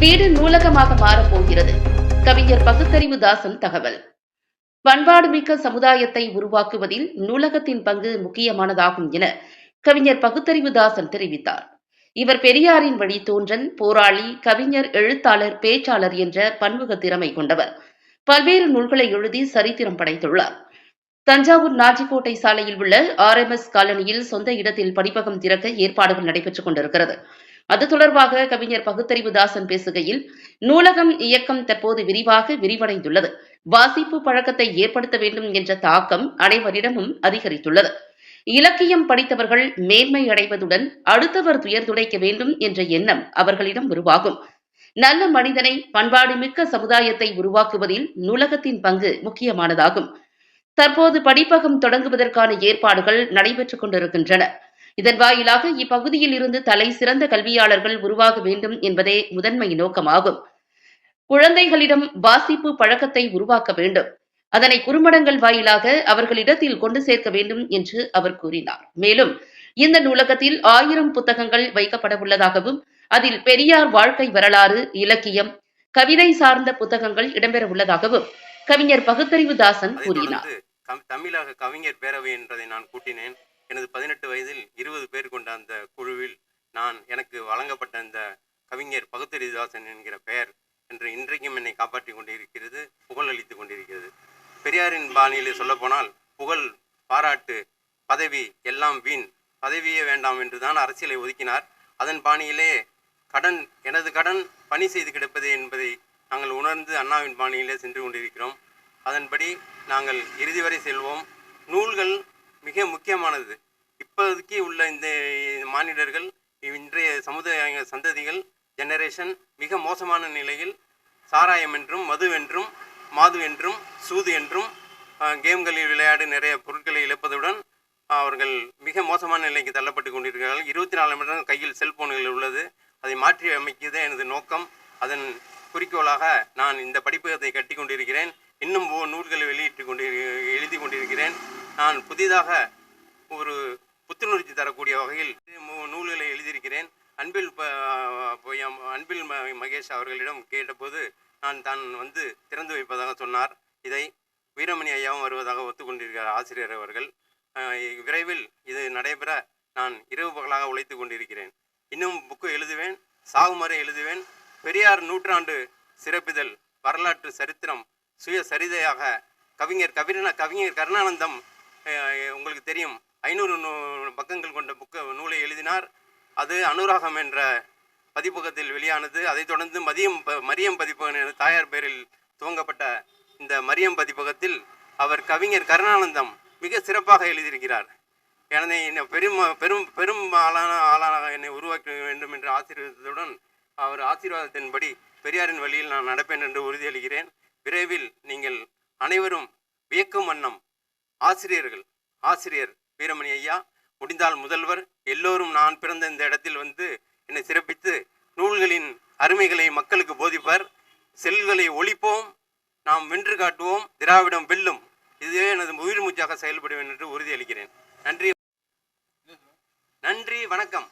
வீடு நூலகமாக மாறப்போகிறது கவிஞர் பகுத்தறிவு தாசன் தகவல். பண்பாடுமிக்க சமுதாயத்தை உருவாக்குவதில் நூலகத்தின் பங்கு முக்கியமானதாகும் என கவிஞர் பகுத்தறிவு தாசன் தெரிவித்தார். இவர் பெரியாரின் வழித்தோன்றல் போராளி கவிஞர் எழுத்தாளர் பேச்சாளர் என்ற பன்முக திறமை கொண்டவர். பல்வேறு நூல்களை எழுதி சரித்திரம் படைத்துள்ளார். தஞ்சாவூர் நாஜிக்கோட்டை சாலையில் உள்ள ஆர் எம் எஸ் காலனியில் சொந்த இடத்தில் படிப்பகம் திறக்க ஏற்பாடுகள் நடைபெற்றுக் கொண்டிருக்கிறது. அது தொடர்பாக கவிஞர் பகுத்தறிவு தாசன் பேசுகையில் நூலகம் இயக்கம் தற்போது விரிவாக விரிவடைந்துள்ளது. வாசிப்பு பழக்கத்தை ஏற்படுத்த வேண்டும் என்ற தாக்கம் அனைவரிடமும் அதிகரித்துள்ளது. இலக்கியம் படித்தவர்கள் மேன்மை அடைவதுடன் அடுத்தவர் துயர் துடைக்க வேண்டும் என்ற எண்ணம் அவர்களிடம் உருவாகும். நல்ல மனிதனை பண்பாடுமிக்க சமுதாயத்தை உருவாக்குவதில் நூலகத்தின் பங்கு முக்கியமானதாகும். தற்போது படிப்பகம் தொடங்குவதற்கான ஏற்பாடுகள் நடைபெற்றுக் கொண்டிருக்கின்றன. இதன் வாயிலாக இப்பகுதியில் இருந்து தலை சிறந்த கல்வியாளர்கள் உருவாக வேண்டும் என்பதே முதன்மை நோக்கமாகும். குழந்தைகளிடம் வாசிப்பு பழக்கத்தை உருவாக்க வேண்டும். அதனை குறும்படங்கள் வாயிலாக அவர்களிடத்தில் கொண்டு சேர்க்க வேண்டும் என்று அவர் கூறினார். மேலும் இந்த நூலகத்தில் ஆயிரம் புத்தகங்கள் வைக்கப்பட உள்ளதாகவும் அதில் பெரியார் வாழ்க்கை வரலாறு இலக்கியம் கவிதை சார்ந்த புத்தகங்கள் இடம்பெற உள்ளதாகவும் கவிஞர் பகுத்தறிவு தாசன் கூறினார். தமிழக கவிஞர் பேரவை என்பதை நான் கூட்டினேன். எனது பதினெட்டு வயதில் அந்த குழுவில் நான் எனக்கு வழங்கப்பட்ட அந்த கவிஞர் பகுத்தறிதாசன் என்கிற பெயர் என்று இன்றைக்கும் என்னை காப்பாற்றிக் கொண்டிருக்கிறது புகழ் அளித்து கொண்டிருக்கிறது. பெரியாரின் பாணியில் சொல்லப்போனால் புகழ் பாராட்டு பதவி எல்லாம் வீண். பதவியே வேண்டாம் என்று தான் அரசியலை ஒதுக்கினார். அதன் பாணியிலே கடன் எனது கடன் பணி செய்து கிடப்பது என்பதை நாங்கள் உணர்ந்து அண்ணாவின் பாணியிலே சென்று கொண்டிருக்கிறோம். அதன்படி நாங்கள் இறுதி வரை செல்வோம். நூல்கள் மிக முக்கியமானது. இப்போதைக்கு உள்ள இந்த மானிடர்கள் இன்றைய சமுதாய சந்ததிகள் ஜெனரேஷன் மிக மோசமான நிலையில் சாராயம் என்றும் மது என்றும் மாது என்றும் சூது என்றும் கேம்களில் விளையாடி நிறைய பொருட்களை இழப்பதுடன் அவர்கள் மிக மோசமான நிலைக்கு தள்ளப்பட்டு கொண்டிருக்கிறார்கள். இருபத்தி நாலு மணி நேரம் கையில் செல்போன்கள் உள்ளது. அதை மாற்றி அமைக்கிறதே எனது நோக்கம். அதன் குறிக்கோளாக நான் இந்த படிப்பகத்தை கட்டி கொண்டிருக்கிறேன். இன்னும் ஓ- நூல்களை வெளியிட்டு கொண்டு எழுதி கொண்டிருக்கிறேன். நான் புதிதாக ஒரு புத்துணர்ச்சி தரக்கூடிய வகையில் நூல்களை எழுதியிருக்கிறேன். அன்பில் அன்பில் மகேஷ் அவர்களிடம் கேட்டபோது நான் தான் வந்து திறந்து வைப்பதாக சொன்னார். இதை வீரமணி ஐயாவும் வருவதாக ஒத்துக்கொண்டிருக்கிறார் ஆசிரியர் அவர்கள். விரைவில் இது நடைபெற நான் இரவு பகலாக உழைத்து கொண்டிருக்கிறேன். இன்னும் புக்கு எழுதுவேன் சாகும் எழுதுவேன். பெரியார் நூற்றாண்டு சிறப்பிதழ் வரலாற்று சரித்திரம் சுய சரிதையாக கவிஞர் கவிர கவிஞர் கருணானந்தம் உங்களுக்கு தெரியும். ஐநூறு நூ பக்கங்கள் கொண்ட புக்க நூலை எழுதினார். அது அனுராகம் என்ற பதிப்பகத்தில் வெளியானது. அதைத் தொடர்ந்து மதியம் ப- மரியம் பதிப்பகம் என தாயார் பேரில் துவங்கப்பட்ட இந்த மரியம் பதிப்பகத்தில் அவர் கவிஞர் கருணானந்தம் மிக சிறப்பாக எழுதியிருக்கிறார். எனது என்னை பெரும் பெரும் பெரும் ஆளான ஆளாக என்னை உருவாக்க வேண்டும் என்ற ஆசீர்வாதத்துடன் அவர் ஆசீர்வாதத்தின்படி பெரியாரின் வழியில் நான் நடப்பேன் என்று உறுதியளிக்கிறேன். விரைவில் நீங்கள் அனைவரும் வியக்கும் வண்ணம் ஆசிரியர்கள் ஆசிரியர் வீரமணி ஐயா முடிந்தால் முதல்வர் எல்லோரும் நான் பிறந்த இந்த இடத்தில் வந்து என்னை சிறப்பித்து நூல்களின் அருமைகளை மக்களுக்கு போதிப்பர். செல்களை ஒழிப்போம் நாம் வென்று காட்டுவோம் திராவிடம் வெல்லும். இதுவே எனது உயிர் மூச்சாக செயல்படுவேன் என்று உறுதியளிக்கிறேன். நன்றி. நன்றி வணக்கம்.